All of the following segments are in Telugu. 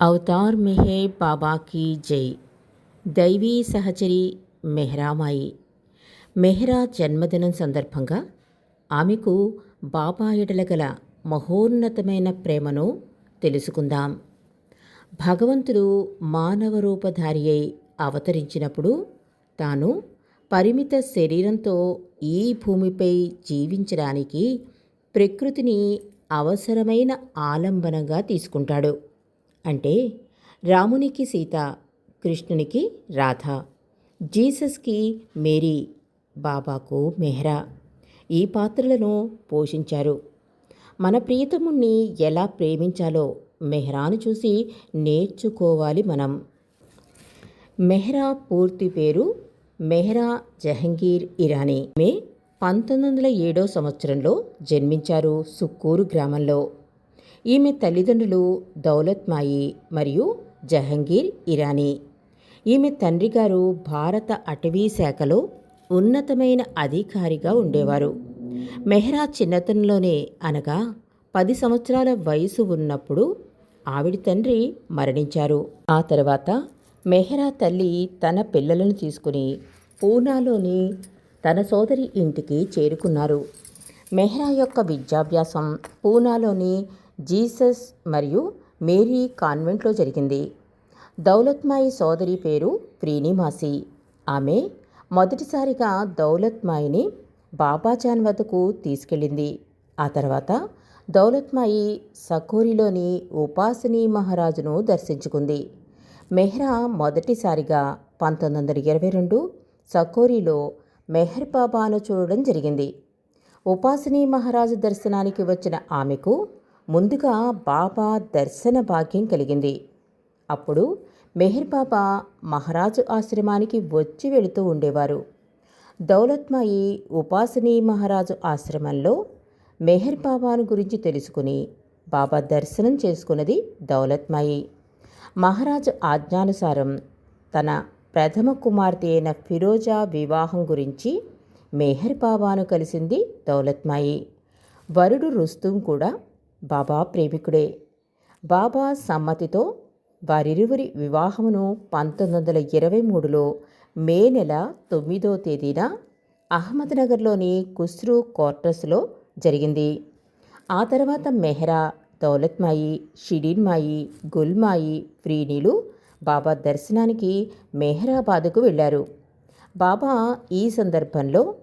అవతార్ మెహే బాబాకి జై దైవీ సహచరి మెహ్రామాయి మెహ్రా జన్మదినం సందర్భంగా ఆమెకు బాబా ఎడల గల మహోన్నతమైన ప్రేమను తెలుసుకుందాం భగవంతుడు మానవ రూపధారి అయి అవతరించినప్పుడు తాను పరిమిత శరీరంతో ఈ భూమిపై జీవించడానికి ప్రకృతిని అవసరమైన ఆలంబనంగా తీసుకుంటాడు అంటే రామునికి సీత కృష్ణునికి రాధ జీసస్కి మేరీ బాబాకు మెహ్రా ఈ పాత్రలను పోషించారు. మన ప్రియతముణ్ణి ఎలా ప్రేమించాలో మెహ్రాను చూసి నేర్చుకోవాలి మనం. మెహ్రా పూర్తి పేరు మెహ్రా జహంగీర్ ఇరానీ. మే పంతొమ్మిది వందల ఏడో సంవత్సరంలో జన్మించారు సుక్కూరు గ్రామంలో. ఈమె తల్లిదండ్రులు దౌలత్మాయి మరియు జహంగీర్ ఇరానీ. ఈమె తండ్రి గారు భారత అటవీ శాఖలో ఉన్నతమైన అధికారిగా ఉండేవారు. మెహ్రా చిన్నతనంలోనే అనగా పది సంవత్సరాల వయసు ఉన్నప్పుడు ఆవిడ తండ్రి మరణించారు. ఆ తర్వాత మెహ్రా తల్లి తన పిల్లలను తీసుకుని పూనాలోని తన సోదరి ఇంటికి చేరుకున్నారు. మెహ్రా యొక్క విద్యాభ్యాసం పూనాలోని జీసస్ మరియు మేరీ కాన్వెంట్లో జరిగింది. దౌలత్మాయి సోదరి పేరు ప్రీనిమాసి ఆమె మొదటిసారిగా దౌలత్మాయిని బాబాజాన్ వద్దకు తీసుకెళ్ళింది. ఆ తర్వాత దౌలత్మాయి సకోరిలోని ఉపాసనీ మహారాజును దర్శించుకుంది. మెహ్రా మొదటిసారిగా పంతొమ్మిది వందల ఇరవై రెండు సకోరిలో మెహర్ బాబాను చూడడం జరిగింది. ఉపాసనీ మహారాజు దర్శనానికి వచ్చిన ఆమెకు ముందుగా బాబా దర్శన భాగ్యం కలిగింది. అప్పుడు మెహర్ బాబా మహారాజు ఆశ్రమానికి వచ్చి వెళుతూ ఉండేవారు. దౌలత్మాయి ఉపాసనీ మహారాజు ఆశ్రమంలో మెహర్ బాబాను గురించి తెలుసుకుని బాబా దర్శనం చేసుకున్నది దౌలత్మాయి. మహారాజు ఆజ్ఞానుసారం తన ప్రథమ కుమార్తె అయిన ఫిరోజా వివాహం గురించి మెహర్ బాబాను కలిసింది దౌలత్మాయి. వరుడు రుస్తుం కూడా బాబా ప్రేమికుడే. బాబా సమ్మతితో వారిరువురి వివాహమును పంతొమ్మిది వందల ఇరవై మూడులో మే నెల తొమ్మిదో తేదీన అహ్మద్నగర్లోని కుస్రూ క్వార్టర్స్లో జరిగింది. ఆ తర్వాత మెహ్రా దౌలత్మాయి షిడీన్మాయి గుల్మాయి ఫ్రీనీలు బాబా దర్శనానికి మెహ్రాబాద్కు వెళ్ళారు. బాబా ఈ సందర్భంలో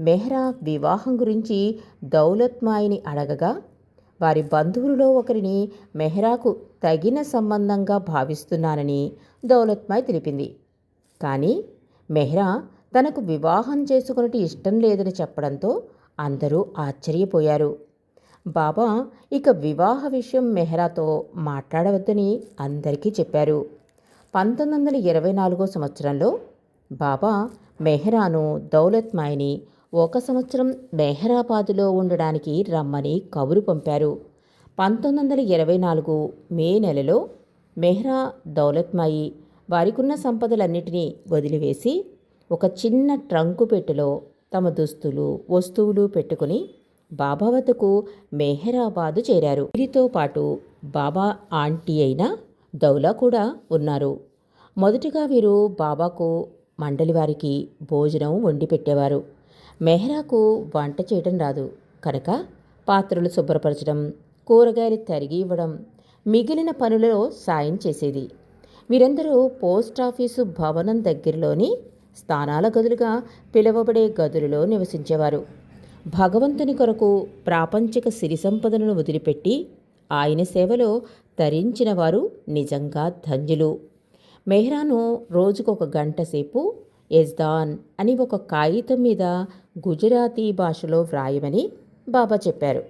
మెహ్రా వివాహం గురించి దౌలత్మాయిని అడగగా వారి బంధువులలో ఒకరిని మెహ్రాకు తగిన సంబంధంగా భావిస్తున్నానని దౌలత్మాయ్ తెలిపింది. కానీ మెహ్రా తనకు వివాహం చేసుకున్నట్టు ఇష్టం లేదని చెప్పడంతో అందరూ ఆశ్చర్యపోయారు. బాబా ఇక వివాహ విషయం మెహ్రాతో మాట్లాడవద్దని అందరికీ చెప్పారు. పంతొమ్మిది వందల ఇరవై నాలుగో సంవత్సరంలో బాబా మెహ్రాను దౌలత్మాయిని ఒక సంవత్సరం మెహ్రాబాదులో ఉండడానికి రమ్మని కబురు పంపారు. పంతొమ్మిది వందల ఇరవై నాలుగు మే నెలలో మెహ్రా దౌలత్మాయి వారికున్న సంపదలన్నిటినీ వదిలివేసి ఒక చిన్న ట్రంకు పెట్టెలో తమ దుస్తులు వస్తువులు పెట్టుకుని బాబా వద్దకు మెహరాబాదు చేరారు. వీరితో పాటు బాబా ఆంటీ అయిన దౌలా కూడా ఉన్నారు. మొదటిగా వీరు బాబాకు మండలి వారికి భోజనం వండి పెట్టేవారు. మెహ్రాకు వంట చేయడం రాదు. కనుక పాత్రలు శుభ్రపరచడం కూరగాయలు తరిగి ఇవ్వడం మిగిలిన పనులలో సాయం చేసేది. వీరందరూ పోస్ట్ ఆఫీసు భవనం దగ్గరలోని స్థానాల గదులుగా పిలువబడే గదులలో నివసించేవారు. భగవంతుని కొరకు ప్రాపంచిక సిరి సంపదలను వదిలిపెట్టి ఆయన సేవలో తరించిన వారు నిజంగా ధన్యులు. మెహ్రాను రోజుకొక గంట సేపు యజ్దాన్ అని ఒక కాగితం మీద గుజరాతీ భాషలో వ్రాయమని బాబా చెప్పారు.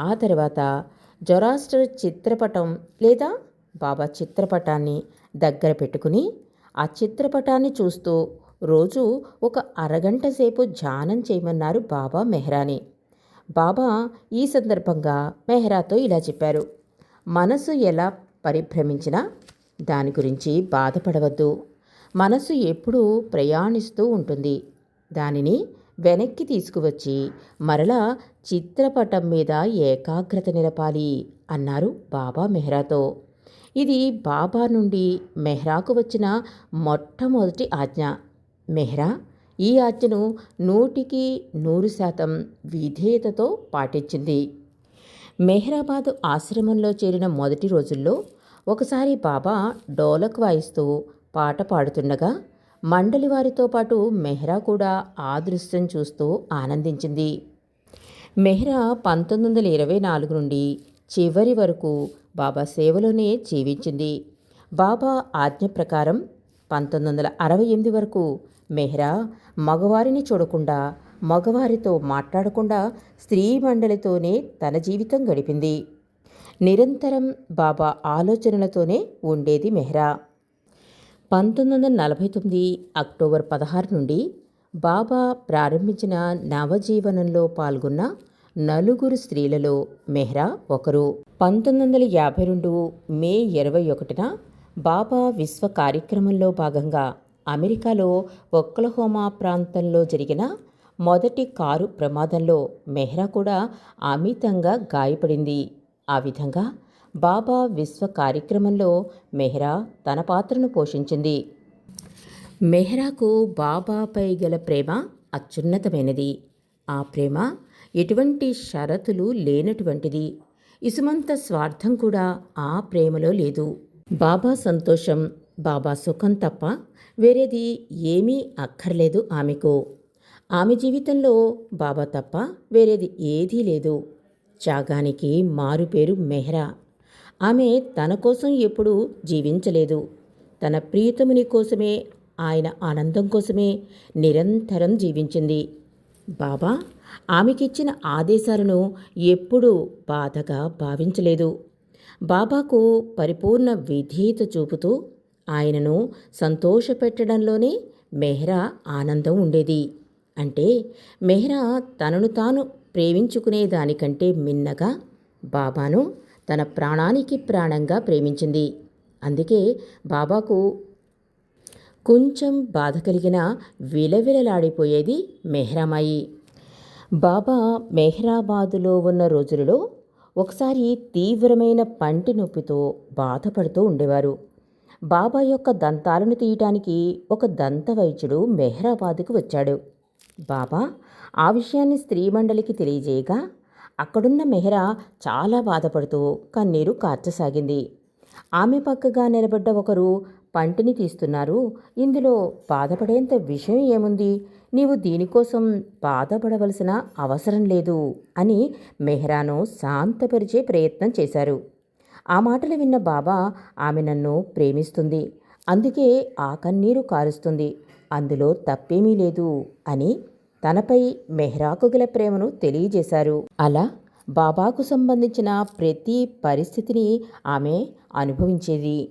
ఆ తర్వాత జొరాస్టర్ చిత్రపటం లేదా బాబా చిత్రపటాన్ని దగ్గర పెట్టుకుని ఆ చిత్రపటాన్ని చూస్తూ రోజు ఒక అరగంట సేపు ధ్యానం చేయమన్నారు బాబా మెహ్రాని. బాబా ఈ సందర్భంగా మెహ్రాతో ఇలా చెప్పారు. మనసు ఎలా పరిభ్రమించినా దాని గురించి బాధపడవద్దు. మనసు ఎప్పుడూ ప్రయాణిస్తూ ఉంటుంది. దానిని వెనక్కి తీసుకువచ్చి మరలా చిత్రపటం మీద ఏకాగ్రత నిలపాలి అన్నారు బాబా మెహ్రాతో. ఇది బాబా నుండి మెహ్రాకు వచ్చిన మొట్టమొదటి ఆజ్ఞ. మెహ్రా ఈ ఆజ్ఞను నూటికి నూరు శాతం విధేయతతో పాటించింది. మెహ్రాబాద్ ఆశ్రమంలో చేరిన మొదటి రోజుల్లో ఒకసారి బాబా డోలక్ వాయిస్తూ పాట పాడుతుండగా మండలి వారితో పాటు మెహ్రా కూడా ఆ దృశ్యం చూస్తూ ఆనందించింది. మెహ్రా పంతొమ్మిది వందల ఇరవై నాలుగు నుండి చివరి వరకు బాబా సేవలోనే జీవించింది. బాబా ఆజ్ఞ ప్రకారం పంతొమ్మిది వందల అరవై ఎనిమిది వరకు మెహ్రా మగవారిని చూడకుండా మగవారితో మాట్లాడకుండా స్త్రీ మండలితోనే తన జీవితం గడిపింది. నిరంతరం బాబా ఆలోచనలతోనే ఉండేది మెహ్రా. పంతొమ్మిది వందల నలభై తొమ్మిది అక్టోబర్ పదహారు నుండి బాబా ప్రారంభించిన నవజీవనంలో పాల్గొన్న నలుగురు స్త్రీలలో మెహ్రా ఒకరు. పంతొమ్మిది వందల యాభై రెండు మే ఇరవై ఒకటిన బాబా విశ్వ కార్యక్రమంలో భాగంగా అమెరికాలో ఒక్లహోమా ప్రాంతంలో జరిగిన మొదటి కారు ప్రమాదంలో మెహ్రా కూడా అమితంగా గాయపడింది. ఆ విధంగా బాబా విశ్వ కార్యక్రమంలో మెహ్రా తన పాత్రను పోషించింది. మెహ్రాకు బాబాపై గల ప్రేమ అత్యున్నతమైనది. ఆ ప్రేమ ఎటువంటి షరతులు లేనటువంటిది. ఇసుమంత స్వార్థం కూడా ఆ ప్రేమలో లేదు. బాబా సంతోషం బాబా సుఖం తప్ప వేరేది ఏమీ అక్కర్లేదు ఆమెకు. ఆమె జీవితంలో బాబా తప్ప వేరేది ఏదీ లేదు. త్యాగానికి మారుపేరు మెహ్రా. ఆమె తన కోసం ఎప్పుడూ జీవించలేదు. తన ప్రియతముని కోసమే ఆయన ఆనందం కోసమే నిరంతరం జీవించింది. బాబా ఆమెకిచ్చిన ఆదేశాలను ఎప్పుడూ బాధగా భావించలేదు. బాబాకు పరిపూర్ణ విధేయత చూపుతూ ఆయనను సంతోషపెట్టడంలోనే మెహ్రా ఆనందం ఉండేది. అంటే మెహ్రా తనను తాను ప్రేమించుకునే దానికంటే మిన్నగా బాబాను తన ప్రాణానికి ప్రాణంగా ప్రేమించింది. అందుకే బాబాకు కొంచెం బాధ కలిగిన విలవిలలాడిపోయేది మెహ్రామాయి. బాబా మెహ్రాబాదులో ఉన్న రోజులలో ఒకసారి తీవ్రమైన పంటి నొప్పితో బాధపడుతూ ఉండేవారు. బాబా యొక్క దంతాలను తీయటానికి ఒక దంత వైద్యుడు మెహ్రాబాద్కు వచ్చాడు. బాబా ఆ విషయాన్ని స్త్రీ మండలికి తెలియజేయగా అక్కడున్న మెహ్రా చాలా బాధపడుతూ కన్నీరు కార్చసాగింది. ఆమె పక్కగా నిలబడ్డ ఒకరు పంటిని తీస్తున్నారు. ఇందులో బాధపడేంత విషయం ఏముంది? నీవు దీనికోసం బాధపడవలసిన అవసరం లేదు అని మెహ్రాను శాంతపరిచే ప్రయత్నం చేశారు. ఆ మాటలు విన్న బాబా ఆమె నన్ను ప్రేమిస్తుంది. అందుకే ఆ కన్నీరు కారుస్తుంది. అందులో తప్పేమీ లేదు అని తనపై మెహ్రాకు గల ప్రేమను తెలియజేశారు. అలా బాబాకు సంబంధించిన ప్రతి పరిస్థితిని ఆమె అనుభవించేది.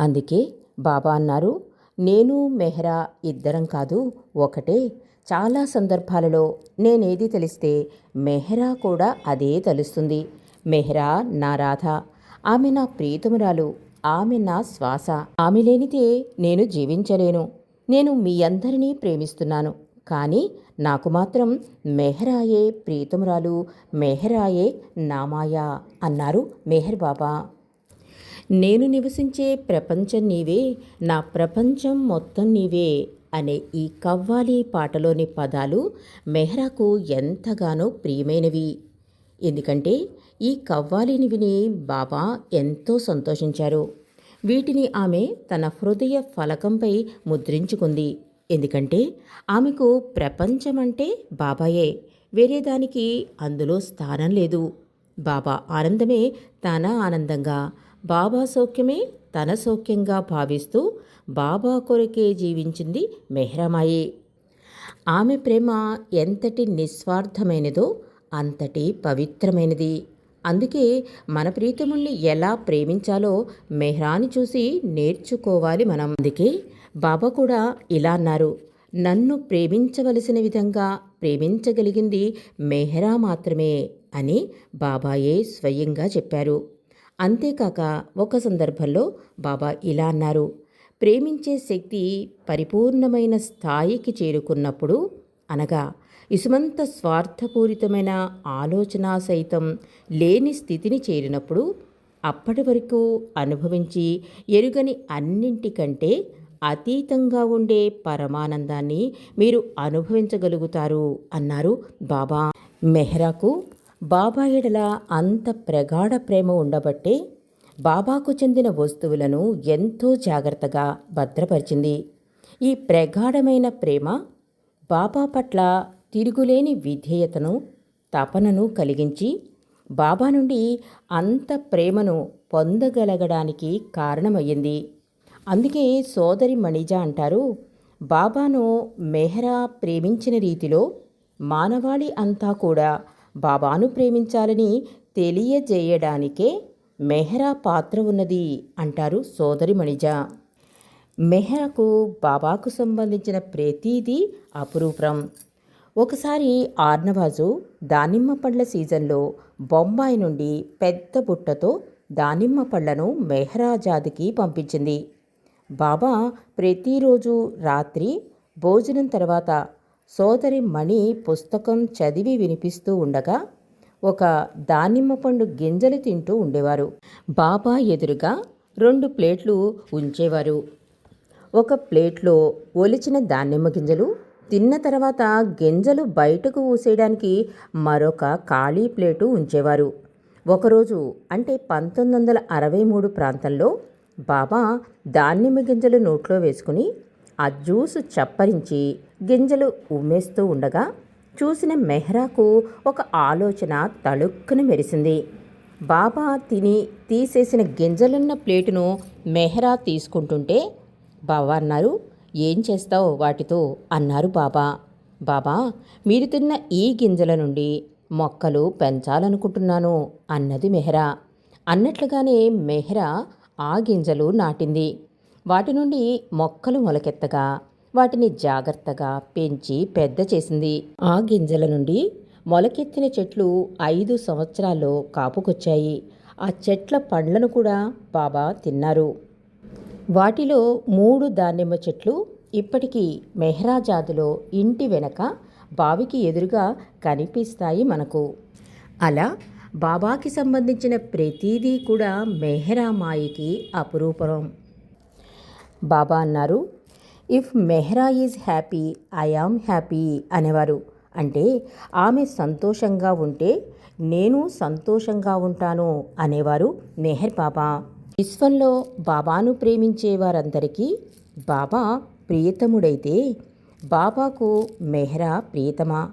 అందుకే బాబా అన్నారు నేను మెహ్రా ఇద్దరం కాదు ఒకటే. చాలా సందర్భాలలో నేనేది తెలిస్తే మెహ్రా కూడా అదే తెలుస్తుంది. మెహ్రా నా రాధ. ఆమె నా ప్రీతమురాలు. ఆమె నా శ్వాస. ఆమె లేనిదే నేను జీవించలేను. నేను మీ అందరినీ ప్రేమిస్తున్నాను. కానీ నాకు మాత్రం మెహరాయే ప్రీతమురాలు మెహరాయే నామాయా అన్నారు మెహర్ బాబా. నేను నివసించే ప్రపంచం నీవే నా ప్రపంచం మొత్తం నీవే అనే ఈ కవ్వాలి పాటలోని పదాలు మెహ్రాకు ఎంతగానో ప్రియమైనవి. ఎందుకంటే ఈ కవ్వాలిని విని బాబా ఎంతో సంతోషించారు. వీటిని ఆమె తన హృదయ ఫలకంపై ముద్రించుకుంది. ఎందుకంటే ఆమెకు ప్రపంచమంటే బాబాయే వేరే దానికి అందులో స్థానం లేదు. బాబా ఆనందమే తన ఆనందంగా బాబా సౌఖ్యమే తన సౌఖ్యంగా భావిస్తూ బాబా కొరకే జీవించింది మెహ్రమాయి. ఆమె ప్రేమ ఎంతటి నిస్వార్థమైనదో అంతటి పవిత్రమైనది. అందుకే మన ప్రీతముణ్ణి ఎలా ప్రేమించాలో మెహ్రాని చూసి నేర్చుకోవాలి మనం. అందుకే బాబా కూడా ఇలా అన్నారు. నన్ను ప్రేమించవలసిన విధంగా ప్రేమించగలిగింది మెహ్రా మాత్రమే అని బాబాయే స్వయంగా చెప్పారు. అంతేకాక ఒక సందర్భంలో బాబా ఇలా అన్నారు. ప్రేమించే శక్తి పరిపూర్ణమైన స్థాయికి చేరుకున్నప్పుడు అనగా ఇసుమంత స్వార్థపూరితమైన ఆలోచన సైతం లేని స్థితిని చేరినప్పుడు అప్పటి వరకు అనుభవించి ఎరుగని అన్నింటికంటే అతీతంగా ఉండే పరమానందాన్ని మీరు అనుభవించగలుగుతారు అన్నారు బాబా. మెహ్రాకు బాబా ఎడల అంత ప్రగాఢ ప్రేమ ఉండబట్టే బాబాకు చెందిన వస్తువులను ఎంతో జాగ్రత్తగా భద్రపరిచింది. ఈ ప్రగాఢమైన ప్రేమ బాబా పట్ల తిరుగులేని విధేయతను తపనను కలిగించి బాబా నుండి అంత ప్రేమను పొందగలగడానికి కారణమయ్యింది. అందుకే సోదరి మణిజ అంటారు బాబాను మెహ్రా ప్రేమించిన రీతిలో మానవాళి అంతా కూడా బాబాను ప్రేమించాలని తెలియజేయడానికే మెహ్రా పాత్ర ఉన్నది అంటారు సోదరి మణిజ. మెహ్రాకు బాబాకు సంబంధించిన ప్రతీదీ అపురూపం. ఒకసారి ఆర్నవాజు దానిమ్మ పండ్ల సీజన్లో బొంబాయి నుండి పెద్ద బుట్టతో దానిమ్మ పళ్ళను మెహ్రాజాద్కి పంపించింది. బాబా ప్రతిరోజు రాత్రి భోజనం తర్వాత సోదరి మణి పుస్తకం చదివి వినిపిస్తూ ఉండగా ఒక దానిమ్మ పండు గింజలు తింటూ ఉండేవారు. బాబా ఎదురుగా రెండు ప్లేట్లు ఉంచేవారు. ఒక ప్లేట్లో ఒలిచిన దానిమ్మ గింజలు తిన్న తర్వాత గింజలు బయటకు ఊసేయడానికి మరొక ఖాళీ ప్లేటు ఉంచేవారు. ఒకరోజు అంటే పంతొమ్మిది వందల అరవై మూడు ప్రాంతంలో బాబా దానిమ్మ గింజలు నోట్లో వేసుకుని ఆ జ్యూస్ చప్పరించి గింజలు ఉమ్మేస్తూ ఉండగా చూసిన మెహ్రాకు ఒక ఆలోచన తళుక్కున మెరిసింది. బాబా తిని తీసేసిన గింజలున్న ప్లేటును మెహ్రా తీసుకుంటుంటే బాబా అన్నారు ఏం చేస్తావు వాటితో? అన్నారు బాబా. బాబా మీరు తిన్న ఈ గింజల నుండి మొక్కలు పెంచాలనుకుంటున్నాను అన్నది మెహ్రా. అన్నట్లుగానే మెహ్రా ఆ గింజలు నాటింది. వాటి నుండి మొక్కలు మొలకెత్తగా వాటిని జాగ్రత్తగా పెంచి పెద్ద చేసింది. ఆ గింజల నుండి మొలకెత్తిన చెట్లు ఐదు సంవత్సరాల్లో కాపుకొచ్చాయి. ఆ చెట్ల పండ్లను కూడా బాబా తిన్నారు. వాటిలో మూడు దానిమ్మ చెట్లు ఇప్పటికీ మెహ్రాజాదులో ఇంటి వెనక బావికి ఎదురుగా కనిపిస్తాయి మనకు. అలా బాబాకి సంబంధించిన ప్రతిదీ కూడా మెహ్రామాయికి అపురూపం. బాబా అన్నారు if Mehera is happy I am happy అనేవారు. అంటే ఆమె సంతోషంగా ఉంటే నేను సంతోషంగా ఉంటాను అనేవారు మెహర్ బాబా. విశ్వంలో బాబాను ప్రేమించే వారందరికీ బాబా ప్రియతముడైతే బాబాకు మెహ్రా ప్రియతమా?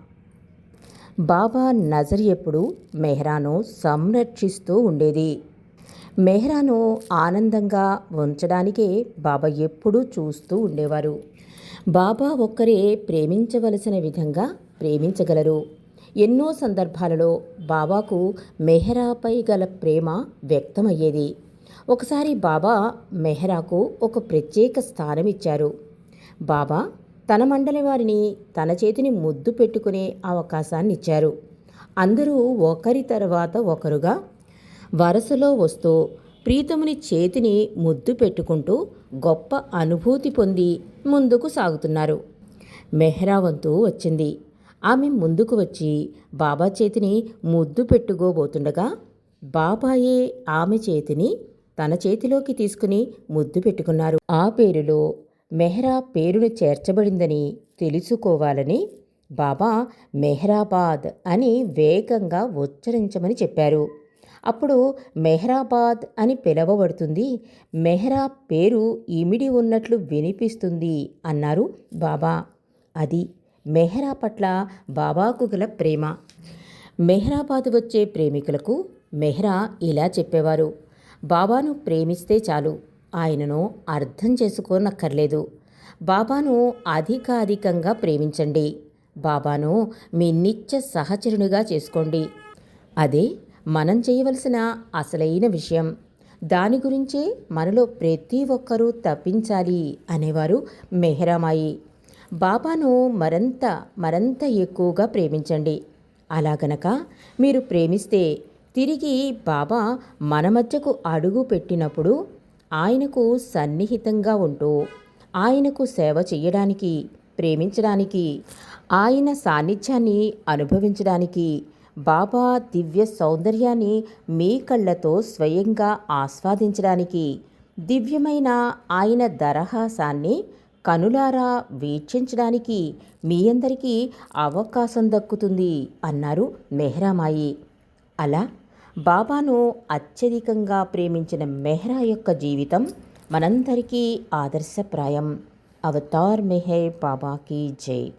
బాబా నజర్ ఎప్పుడు మెహ్రాను సంరక్షిస్తూ ఉండేది. మెహ్రాను ఆనందంగా ఉంచడానికే బాబా ఎప్పుడూ చూస్తూ ఉండేవారు. బాబా ఒక్కరే ప్రేమించవలసిన విధంగా ప్రేమించగలరు. ఎన్నో సందర్భాలలో బాబాకు మెహ్రాపై గల ప్రేమ వ్యక్తమయ్యేది. ఒకసారి బాబా మెహ్రాకు ఒక ప్రత్యేక స్థానం ఇచ్చారు బాబా తన మండలి వారిని తన చేతిని ముద్దు పెట్టుకునే అవకాశాన్ని ఇచ్చారు అందరూ ఒకరి తర్వాత ఒకరుగా వరుసలో వస్తూ ప్రీతముని చేతిని ముద్దు పెట్టుకుంటూ గొప్ప అనుభూతి పొంది ముందుకు సాగుతున్నారు. మెహ్రావంతు వచ్చింది. ఆమె ముందుకు వచ్చి బాబా చేతిని ముద్దు పెట్టుకోబోతుండగా బాబాయే ఆమె చేతిని తన చేతిలోకి తీసుకుని ముద్దు పెట్టుకున్నారు. ఆ పేరులో మెహ్రా పేరును చేర్చబడిందని తెలుసుకోవాలని బాబా మెహ్రాబాద్ అని వేగంగా ఉచ్చరించమని చెప్పారు. అప్పుడు మెహ్రాబాద్ అని పిలవబడుతుంది. మెహ్రా పేరు ఇమిడి ఉన్నట్లు వినిపిస్తుంది అన్నారు బాబా. అది మెహ్రా పట్ల బాబాకు గల ప్రేమ. మెహ్రాబాద్ వచ్చే ప్రేమికులకు మెహ్రా ఇలా చెప్పేవారు. బాబాను ప్రేమిస్తే చాలు. ఆయనను అర్థం చేసుకోనక్కర్లేదు. బాబాను అధికాధికంగా ప్రేమించండి. బాబాను మీ నిత్య సహచరునిగా చేసుకోండి. అదే మనం చేయవలసిన అసలైన విషయం. దాని గురించే మనలో ప్రతి ఒక్కరూ తప్పించాలి అనేవారు మెహరామాయి. బాబాను మరంత మరంత ఎక్కువగా ప్రేమించండి. అలా గనక మీరు ప్రేమిస్తే తిరిగి బాబా మన మధ్యకు అడుగు పెట్టినప్పుడు ఆయనకు సన్నిహితంగా ఉంటూ ఆయనకు సేవ చేయడానికి ప్రేమించడానికి ఆయన సాన్నిధ్యాన్ని అనుభవించడానికి బాబా దివ్య సౌందర్యాన్ని మీ కళ్ళతో స్వయంగా ఆస్వాదించడానికి దివ్యమైన ఆయన దరహాసాన్ని కనులారా వీక్షించడానికి మీ అందరికీ అవకాశం దక్కుతుంది అన్నారు మెహ్రామాయి. అలా బాబాను అత్యధికంగా ప్రేమించిన మెహ్రా యొక్క జీవితం మనందరికీ ఆదర్శప్రాయం. అవతార్ మెహర్ బాబాకి జై.